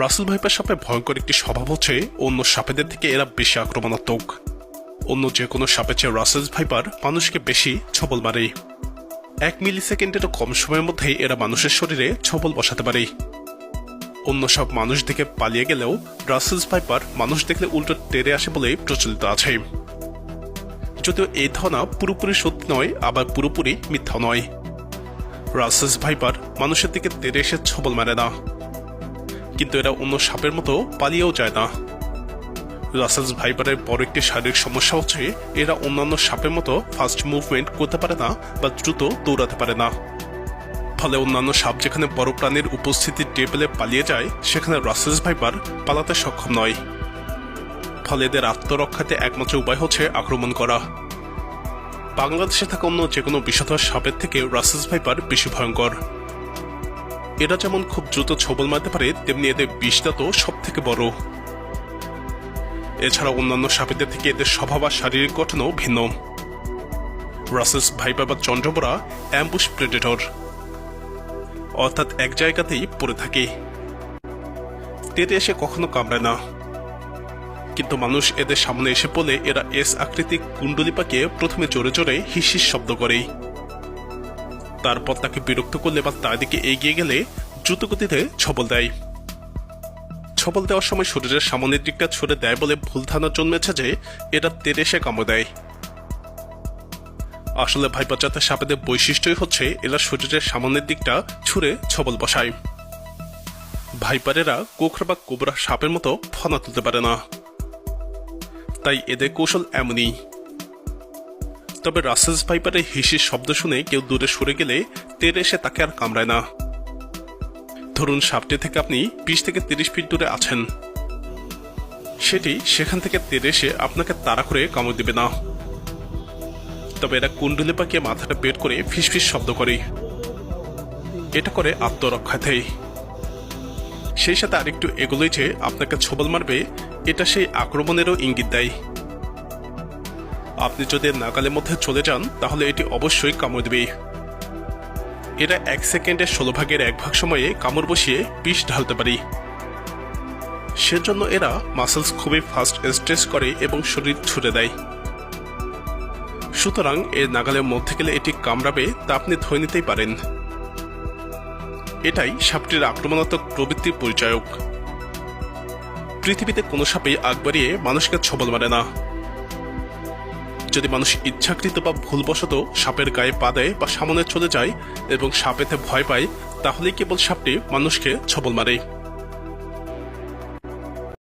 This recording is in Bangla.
রাসেল ভাইপার সাপের ভয়ঙ্কর একটি স্বভাব হচ্ছে, অন্য সাপেদের থেকে এরা বেশি আক্রমণাত্মক। অন্য যে কোনো সাপের চেয়ে রাসেল ভাইপার মানুষকে বেশি ছবল মারে। এক মিলি সেকেন্ডেরও কম সময়ের মধ্যেই এরা মানুষের শরীরে ছবল বসাতে পারে। অন্য সব মানুষ দেখে পালিয়ে গেলেও রাসেলস ভাইপার মানুষ দেখলে উল্টো টেরে আসে বলে প্রচলিত আছে। যদিও এই ধারণা পুরোপুরি সত্যি নয়, আবার পুরোপুরি মিথ্যা নয়। রাসেলস ভাইপার মানুষের দিকে তেরে এসে ছবল মারে না। কিন্তু এরা অন্য সাপের মতো পালিয়েও যায় না। রাসেলস ভাইপারের বড় একটি শারীরিক সমস্যা হচ্ছে, এরা অন্যান্য সাপের মতো ফাস্ট মুভমেন্ট করতে পারে না বা দ্রুত দৌড়াতে পারে না। ফলে অন্যান্য সাপ যেখানে বড় প্রাণীর উপস্থিতির টেবিলে পালিয়ে যায়, সেখানে রাসেলস ভাইপার পালাতে সক্ষম নয়। ফলে এদের আত্মরক্ষাতে একমাত্র উপায় হচ্ছে আক্রমণ করা। বাংলাদেশে থাকা অন্য যে কোনো বিষধর সাপের থেকে রাসেলস ভাইপার বেশি ভয়ঙ্কর। এরা যেমন খুব দ্রুত ছবল মারতে পারে, তেমনি এদের বিষদাঁতও সব থেকে বড়। এছাড়া অন্যান্য সাপেদের থেকে এদের স্বভাব আর শারীরিক গঠনও ভিন্ন। রাসেলস ভাইপার বা চন্দ্রবরা অ্যাম্বুশ প্রেডেটর। অর্থাৎ এক জায়গাতেই পড়ে থাকে। তেরে এসে কখনো কামড়ায় না। কিন্তু মানুষ এদের সামনে এসে পড়লে এরা এস আকৃতিক কুণ্ডলি পাকে প্রথমে জোরে জোরে হিসিস শব্দ করে। তারপর তাকে বিরক্ত করলে বা তার দিকে এগিয়ে গেলে দ্রুতগতিতে ছবল দেয়। ছবল দেওয়ার সময় শরীরের সামনের দিকটা ছুড়ে দেয় বলে ভুল ধারণা জন্মেছে যে এরা তেরে এসে কামড় দেয়। আসলে ভাইপার জাতের সাপেদের বৈশিষ্ট্যই হচ্ছে এরা শরীরের সামনের দিকটা ছুঁড়ে ছবল বসায়। ভাইপারেরা কোখরা বা কোবরা সাপের মতো ফনা তুলতে পারে না। তাই এদের কৌশল এমনই। তবে রাসেলস ভাইপারের হিসির শব্দ শুনে কেউ দূরে সরে গেলে তেরে এসে তাকে আর কামড়ায় না। ধরুন সাপটি থেকে আপনি বিশ থেকে তিরিশ ফিট দূরে আছেন। সেটি সেখান থেকে তেরে এসে আপনাকে তাড়া করে কামড় দেবে না। তবে এরা কুণ্ডলি পাকিয়ে মাথাটা বের করে ফিসফিস শব্দ করে। এটা করে আত্মরক্ষাতেই সেই সাথে আরেকটু এগুলোই যে আপনাকে ছবল মারবে, এটা সেই আক্রমণেরও ইঙ্গিত দেয়। আপনি যদি নাগালের মধ্যে চলে যান, তাহলে এটি অবশ্যই কামড় দেবে। এটা এক সেকেন্ডের ষোলো ভাগের এক ভাগ সময়ে কামড় বসিয়ে বিষ ঢালতে পারি। সেজন্য এরা মাসেলস খুবই ফাস্ট স্ট্রেস করে এবং শরীর ছুটে দেয়। সুতরাং এর নাগালের মধ্যে গেলে এটি কামড়াবে তা আপনি ধরে নিতেই পারেন। এটাই সাপটির আক্রমণাত্মক প্রবৃত্তির পরিচায়ক। পৃথিবীতে কোনো সাপেই আগ বাড়িয়ে মানুষকে ছবল মারে না। যদি মানুষ ইচ্ছাকৃত বা ভুলবশত সাপের গায়ে পা দেয় বা সামনে চলে যায় এবং সাপেতে ভয় পায়, তাহলেই কেবল সাপটি মানুষকে ছবল মারে।